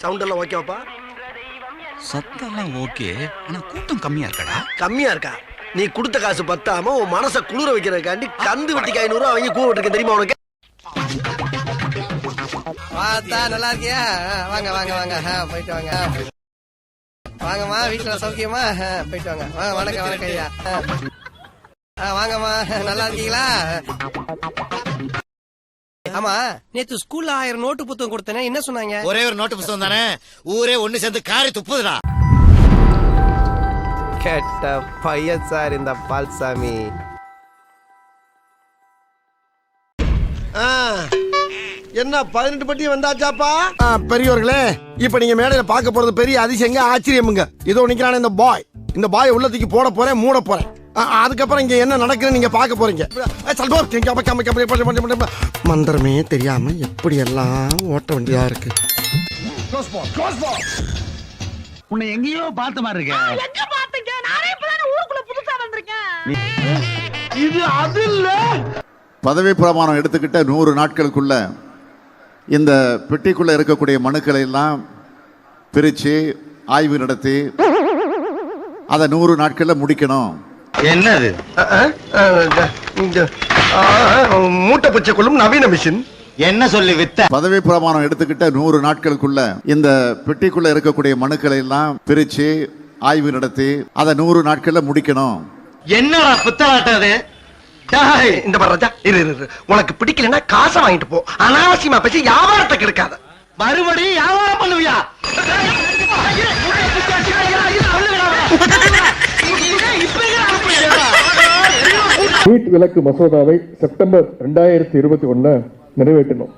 Sound எல்லாம் ஓகேவாப்பா சத்தம்லாம் okay ஆனா கூட்டம் கம்மியா இருக்கடா? கம்மியா இருக்கா? நீ கொடுத்த காசு பத்தாம உன் மனசை குளிர வைக்கிறதுக்காண்டி கந்து வெட்டிக்கு ஐநூறு ரூபா அவங்க கூவ விட்டுருக்கேன் தெரியுமா உனக்கு? பார்த்தா நல்லா இருக்கியா? வாங்க வாங்க வாங்க. போயிட்டு வாங்க. வாங்கம்மா வீட்டுல சௌக்கியமா? போயிட்டு வாங்க. வாங்க வணக்கம் வணக்கம் ஐயா. வாங்கம்மா. நல்லா இருக்கீங்களா? ஆமா. நேத்து ஸ்கூல்ல ஆயிரம் நோட்டு புத்தகம் கொடுத்தேனே என்ன சொன்னாங்க? ஒரே ஒரு நோட்டு புத்தகம் தானே? ஊரே ஒண்ணு சேர்ந்து காரி துப்புதுடா. கெட்ட பையன் சார் இந்த பால்சாமி. என்ன பதினெட்டு பட்டி வந்தாச்சாப்பா? பெரியவர்களே இப்ப நீங்க மேடையில பார்க்க போறது பெரிய அதிசயங்க ஆச்சரியமுங்க. இதோ நிக்கிறான இந்த பாய் இந்த பாய் உள்ளத்துக்கு போட போறேன் மூட போறேன். அதுக்கப்புறம் இங்க என்ன நடக்குதுன்னு நீங்க பார்க்க கம்ம. மந்திரமே தெரியாம எப்படி எல்லாம் ஓட்ட வேண்டியதா இருக்கு. உன்னை எங்கேயோ பார்த்த மாதிரி இருக்க. எங்க பாத்தீங்க நானே இப்பதானே ஊருக்குள்ள புதுசா வந்திருக்கேன். பதவி பிரமாணம் எடுத்துக்கிட்ட நூறு நாட்களுக்குள்ள இந்த பெட்டிக்குள்ள இருக்கக்கூடிய மனுக்களை எல்லாம் பிரித்து ஆய்வு நடத்தி அதை நூறு நாட்கள்ல முடிக்கணும். என்னது? மூட்டை பச்சை கொள்ளும் நவீன மிஷின். என்ன சொல்லி வித்த? பதவி பிரமாணம் எடுத்துக்கிட்ட நூறு நாட்களுக்குள்ள இந்த பெட்டிக்குள்ள இருக்கக்கூடிய மனுக்களை எல்லாம் பிரித்து ஆய்வு நடத்தி அதை நூறு நாட்கள்ல முடிக்கணும். என்னடா புத்தலாட்டம் அது? இந்த ராஜா இரு இரு, இரு. உனக்கு பிடிக்கலன்னா காசை வாங்கிட்டு போ. அனாவசியமா பேசி வியாபாரத்தை கெடுக்காத. மறுபடியும் வியாபாரம் பண்ணுவியா? வீட் விலக்கு மசோதாவை செப்டம்பர் ரெண்டாயிரத்தி இருபத்தி ஒண்ணு நிறைவேற்றினோம்.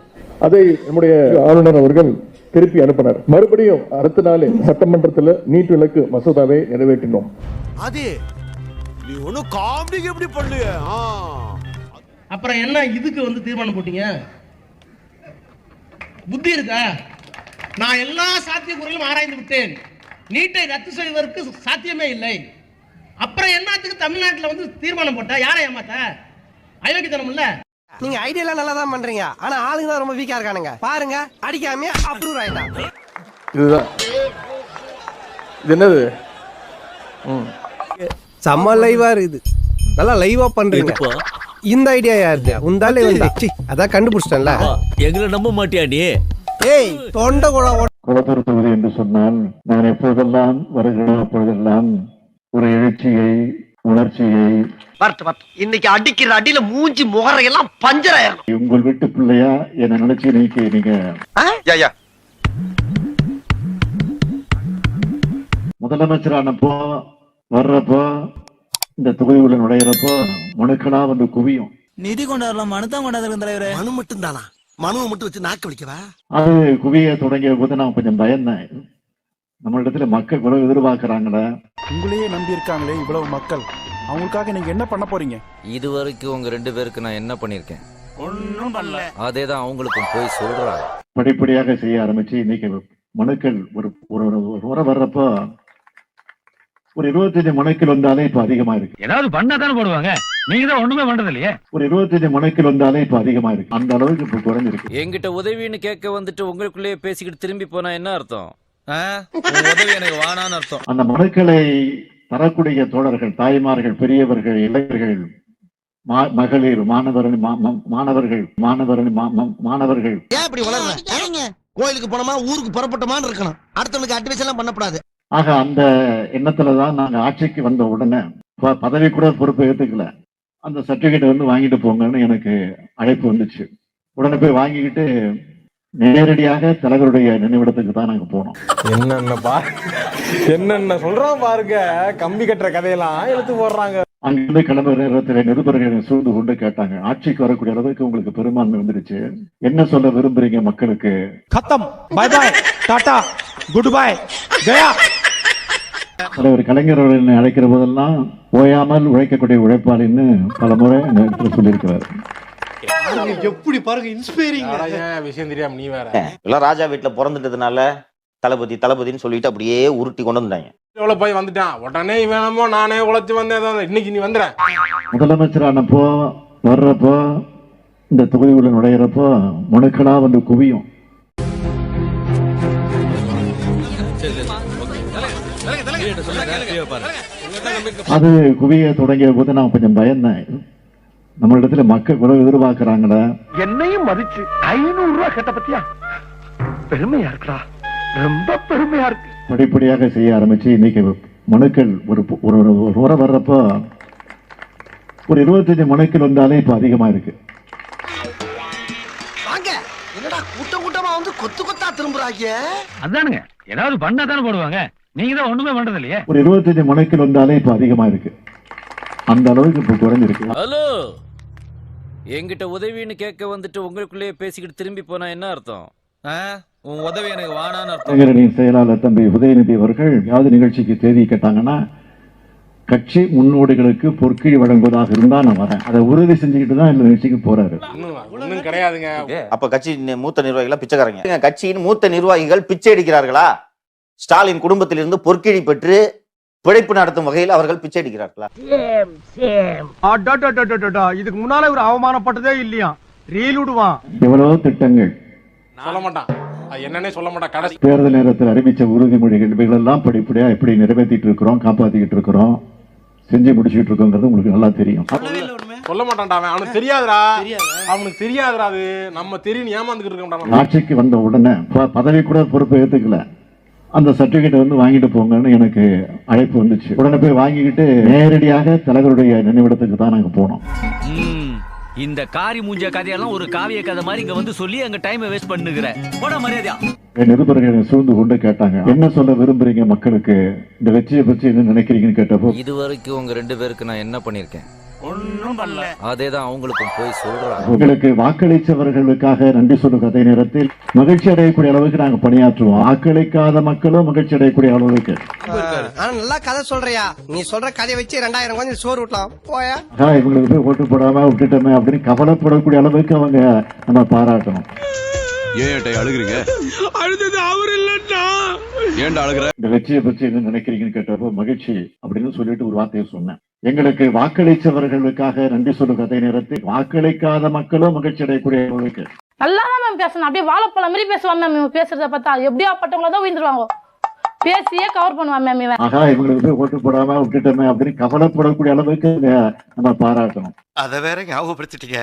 அதை நம்முடைய ஆளுநர் அவர்கள் திருப்பி அனுப்பினார். மறுபடியும் அடுத்த நாளே சட்டமன்றத்தில் நீட் விலக்கு மசோதாவை நிறைவேற்றினோம். அது நீ ஒன்னும் காமெடி எப்படி பண்ணுங்க அப்புறம் என்ன இதுக்கு வந்து தீர்மானம் போட்டீங்க? புத்தி இருக்கா? நான் எல்லா சாத்தியக்கூறுகளும் ஆராய்ந்து விட்டேன். நீட்டை ரத்து செய்வதற்கு சாத்தியமே இல்லை. அப்புறம் என்னத்துக்கு தமிழ்நாட்டுல வந்து தீர்மானம் போட்டா? யாரை ஏமாத்த? அயோக்கியத்தனம் இல்ல நீங்க ஐடியா நல்லா தான் பண்றீங்க. ஆனா ஆளுங்க தான் ரொம்ப வீக்கா இருக்கானுங்க. பாருங்க அடிக்காம அப்ரூவ் ஆயிட்டான். இதுதான். இது என்னது? செம்ம லைவா இருக்குது. நல்லா லைவா பண்றீங்க. இந்த ஐடியா யாருது உந்தாலே வந்தா. அதான் கண்டுபிடிச்சிட்டேன்ல. எங்களை நம்ப மாட்டியா நீ? ஏய் தொண்டை குழ குளத்தூர் தொகுதி என்று சொன்னால் நான் எப்போதெல்லாம் வருகிறேன் அப்பொழுதெல்லாம் ஒரு எழுச்சியை உணர்ச்சியை இன்னைக்கு அடிக்கிற அடியில மூஞ்சி முகரையெல்லாம் பஞ்சர் ஆயிரணும். உங்கள் வீட்டு பிள்ளையா? என்னை நினைச்சு நீங்க நீங்க? முதலமைச்சரானப்போ வர்றப்போ இந்த தொகுதிக்குள்ள நுழையிறப்போ மனுக்களா வந்து குவியும். நிதி கொண்டாடலாம் மனுதான் கொண்டாடுறேன் தலைவரே. மனு மட்டும் தானா மனுவை மட்டும் வச்சு நாக்க வலிக்கவா? அது குவிய தொடங்கிய போது நான் கொஞ்சம் பயந்தேன். நம்மளிடத்துல மக்கள் இவ்வளவு எதிர்பார்க்கறாங்களே? உங்களையே நம்பி இருக்காங்களே இவ்வளவு மக்கள். அவங்களுக்காக நீங்க என்ன பண்ண போறீங்க? இது வரைக்கும் உங்க ரெண்டு பேருக்கு நான் என்ன பண்ணிருக்கேன் ஒன்னும் பண்ணல. அதே தான் அவங்களுக்கும் போய் சொல்றாங்க. படிப்படியாக செய்ய ஆரம்பிச்சு இன்னைக்கு மனுக்கள் ஒரு ஒரு முறை வர்றப்போ ஒரு இருபத்தஞ்சு மனுக்கள் வந்தாலே இப்ப அதிகமா இருக்கு. ஏதாவது பண்ணா தானே போடுவாங்க? நீங்க தான் ஒண்ணுமே பண்றது இல்லையே ஒரு இருபத்தஞ்சு மனுக்கள் வந்தாலே இப்ப அதிகமா இருக்கு. அந்த அளவுக்கு இப்ப குறைஞ்சிருக்கு. என்கிட்ட உதவின்னு கேட்க வந்துட்டு உங்களுக்குள்ளேயே பேசிக்கிட்டு திரும்பி போனா என்ன அர்த்தம்? உதவி எனக்கு வானான்னு அர்த்தம். அந்த மனுக்களை தரக்கூடிய தோழர்கள் தாய்மார்கள் பெரியவர்கள் இளைஞர்கள் மகளிர் மாணவர்கள் மா- மா- மாணவர்கள் மாணவர்கள் மா- மா- மாணவர்கள். ஏன் இப்படி வளர்ற? கோயிலுக்கு போனோமா ஊருக்கு புறப்பட்டோமான்னு இருக்கணும். அடுத்தவனுக்கு அட்வைஸ் எல்லாம் பண்ணக்கூடாது ஆக அந்த எண்ணத்துலதான் நாங்க ஆட்சிக்கு வந்த உடனே பதவி கூட பொறுப்பை ஏத்துக்கல. அந்த சர்டிபிகேட் வந்து வாங்கிட்டு போங்கன்னு எனக்கு அழைப்பு வந்துச்சு. உடனே போய் வாங்கிக்கிட்டு நேரடியாக தலைவருடைய நினைவிடத்துக்கு தான் நாங்க போனோம். என்னென்ன பா என்னென்ன சொல்றான் பாருங்க. கம்பி கட்டுற கதையெல்லாம் எடுத்து போடுறாங்க. அங்கிருந்து கிளம்புற நேரத்தில் நிருபர்கள் சூழ்ந்து கொண்டு கேட்டாங்க. ஆட்சிக்கு வரக்கூடிய அளவுக்கு உங்களுக்கு பெரும்பான்மை வந்துருச்சு என்ன சொல்ல விரும்புறீங்க மக்களுக்கு? கத்தம். Bye bye tata good bye Gaya தலைவர் கலைஞர் அவர்கள் என்னை அழைக்கிற போதெல்லாம் ஓயாமல் உழைக்கக்கூடிய உழைப்பாளின்னு பல முறை இந்த இடத்துல சொல்லியிருக்கிறார். எப்படி பாருங்க இன்ஸ்பைரிங் விஷயம் தெரியாம நீ வேற. எல்லாம் ராஜா வீட்டுல பிறந்துட்டதுனால தளபதி தளபதின்னு சொல்லிட்டு அப்படியே உருட்டி கொண்டு வந்துட்டாங்க எவ்வளவு போய் வந்துட்டான்? உடனே வேணுமோ நானே உழைச்சு வந்தேன் இன்னைக்கு நீ வந்துற. முதலமைச்சரானப்போ வர்றப்போ இந்த தொகுதிக்குள்ள நுழையிறப்போ மனுக்களா வந்து குவியும். அது குவிய தொடங்கிய போது நான் கொஞ்சம் பயந்தேன். நம்மளிடத்துல மக்கள் இவ்வளவு எதிர்பார்க்கறாங்களே என்னையும் மதிச்சு ஐநூறு ரூபாய் கேட்ட பத்தியா? பெருமையா இருக்குடா. ரொம்ப பெருமையா இருக்கு. படிப்படியாக செய்ய ஆரம்பிச்சு இன்னைக்கு மனுக்கள் ஒரு ஒரு ஒரு முறை வர்றப்போ ஒரு இருபத்தஞ்சு மனுக்கள் வந்தாலே இப்ப அதிகமா இருக்கு. வாங்க. என்னடா கூட்டம் கூட்டமா வந்து கொத்து கொத்தா திரும்புறாங்க? அதானுங்க. ஏதாவது பண்ணா தானே போடுவாங்க. நீங்க தான் ஒண்ணுமே பண்றது இல்லையே ஒரு இருபத்தஞ்சு மனுக்கள் வந்தாலே இப்ப அதிகமா இருக்கு. அந்த அளவுக்கு இப்ப குறைஞ்சிருக்கு. ஹலோ! என்கிட்ட உதவின்னு கேட்க வந்துட்டு உங்களுக்குள்ளேயே பேசிக்கிட்டு திரும்பி போனா என்ன அர்த்தம்? உன் உதவி எனக்கு வானான்னு அர்த்தம். செயலாளர் தம்பி உதயநிதி அவர்கள் யாவது நிகழ்ச்சிக்கு தேதி கேட்டாங்கன்னா கட்சி முன்னோடிகளுக்கு பொற்கிழி வழங்குவதாக இருந்தா நான் வரேன். அதை உறுதி செஞ்சுக்கிட்டு தான் இந்த நிகழ்ச்சிக்கு போறாரு. ஒன்றும் கிடையாதுங்க. அப்ப கட்சி மூத்த நிர்வாகிகள் பிச்சைக்காரங்க. கட்சியின் மூத்த நிர்வாகிகள் பிச்சை எடுக்கிறார்களா? ஸ்டாலின் குடும்பத்திலிருந்து பொற்கிழி பெற்று பிழைப்பு நடத்தும் வகையில் அவர்கள் பிச்சை எடுக்கிறார்களா? இதுக்கு முன்னால ஒரு அவமானப்பட்டதே இல்லையா? ரீல் விடுவான். எவ்வளவோ திட்டங்கள். சொல்ல மாட்டான். அது என்னன்னே சொல்ல மாட்டான். கடைசி தேர்தல் நேரத்தில் அறிவிச்ச உறுதிமொழிகள் இவைகளெல்லாம் படிப்படியா எப்படி நிறைவேற்றிட்டு இருக்கிறோம் காப்பாத்திக்கிட்டு இருக்கிறோம் செஞ்சு முடிச்சுட்டு இருக்கோங்கிறது உங்களுக்கு நல்லா தெரியும். சொல்ல மாட்டான்டா அவன். அவனுக்கு தெரியாதுடா. அவனுக்கு தெரியாதுடா அது. நம்ம தெரியும் ஏமாந்துக்கிட்டு இருக்கோம்டா ஆட்சிக்கு வந்த உடனே ப- பதவி கூட பொறுப்பை ஏத்துக்கல. அந்த சர்டிபிகேட் வந்து வாங்கிட்டு போங்கன்னு எனக்கு அழைப்பு வந்துச்சு. உடனே போய் வாங்கிக்கிட்டு நேரடியாக தலைவருடைய நினைவிடத்துக்கு தான் நாங்க போனோம். இந்த காரி மூஞ்ச கதையெல்லாம் ஒரு காவிய கதை மாதிரி இங்க வந்து சொல்லி அங்க டைமை வேஸ்ட் பண்ணுகிற. போட மரியாதையா. என் நிருபர்கள் என்னை சூழ்ந்து கொண்டு கேட்டாங்க. என்ன சொல்ல விரும்புறீங்க மக்களுக்கு? இந்த வெற்றியை பற்றி என்ன நினைக்கிறீங்கன்னு கேட்டப்போ இது வரைக்கும் உங்க ரெண்டு பேருக்கு நான் என்ன பண்ணிருக்கேன் பண்ணல. அதேதான் அவங்களுக்கும் போய் சொல்றேன் உங்களுக்கு வாக்களித்தவர்களுக்காக நன்றி சொல்லும் அதே நேரத்தில் மகிழ்ச்சி அடையக்கூடிய அளவுக்கு நாங்க பணியாற்றுவோம். வாக்களிக்காத மக்களும் மகிழ்ச்சி அடையக்கூடிய அளவுக்கு. ஆனா நல்லா கதை சொல்றியா? நீ சொல்ற கதையை வச்சு ரெண்டாயிரம் கொஞ்சம் சோறு விட்டலாம் போயா. இவங்களுக்கு போய் ஓட்டு போடாம விட்டுட்டோமே அப்படின்னு கவலைப்படக்கூடிய அளவுக்கு அவங்க நம்ம பாராட்டணும். ஏன் அழுகுறீங்க? அழுதது அவர் இல்லன்னா. ஏன்டா அழுகுற? இந்த வெற்றியை பற்றி என்ன நினைக்கிறீங்கன்னு கேட்டப்போ மகிழ்ச்சி அப்படின்னு சொல்லிட்டு ஒரு வார்த்தையை சொன்னேன். எங்களுக்கு வாக்களித்தவர்களுக்காக நன்றி சொல்லும் அதே நேரத்தில். வாக்களிக்காத மக்களும் மகிழ்ச்சி அடையக்கூடிய அளவுக்கு நல்லா தான் மேம் பேசணும் அப்படியே வாழைப்பழம் மாதிரி பேசுவான் மேம் இவன். பேசுறத பார்த்தா எப்படியா பட்டவங்கள தான் உயிர்ந்துருவாங்க. பேசியே கவர் பண்ணுவான் மேம் இவன். ஆகா இவங்களுக்கு ஓட்டு போடாம விட்டுட்டோமே அப்படின்னு கவலைப்படக்கூடிய அளவுக்கு நம்ம பாராட்டணும். அத வேற ஞாபகப்படுத்திட்டீங்க.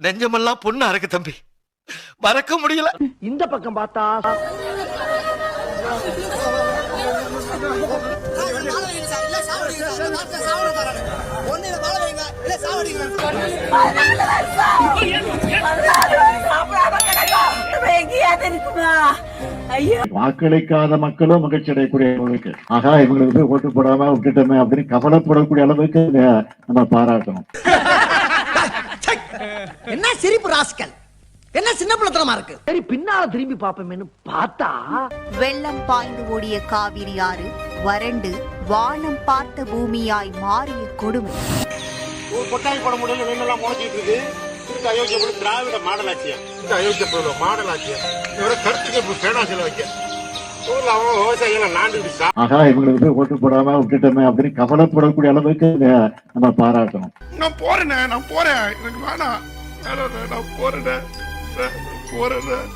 நெஞ்சமெல்லாம் பொண்ணா இருக்கு தம்பி. மறக்க முடியல. இந்த பக்கம் பார்த்தா வாக்களிக்காத மக்களும் மகிழ்ச்சி அடையக்கூடிய ஆகா இவங்களுக்கு போய் ஓட்டு போடாம விட்டுட்டோமே அப்படின்னு கவலைப்படக்கூடிய அளவுக்கு நம்ம பாராட்டணும். என்ன சிரிப்பு ராஸ்கல்? என்ன சின்ன பிள்ளைத்தனமா இருக்கு? சரி பின்னால திரும்பி பாப்போமேனு பார்த்தா வெள்ளம் பாய்ந்து ஓடிய காவிரி ஆறு வறண்டு வானம் பார்த்த பூமியாய் மாறிய கொடுமை. கொட்டாய் போட முடியல வேணும்லாம் முளைச்சிட்டு இருக்கு. இதுக்கு அயோக்கியப்படும் திராவிட மாடல் ஆட்சியம் இந்த அயோக்கியப்படும் மாடல் ஆட்சியம் இவரை கருத்துக்கு பேனாசில வைக்க. ஆகா இவங்களுக்கு போய் ஓட்டு போடாம விட்டுட்டோமே அப்படின்னு கவலைப்படக்கூடிய அளவுக்கு நம்ம பாராட்டணும். நான் போறேனே நான் போறேன். எனக்கு வேணாம். நான் போறேன். போறேன்.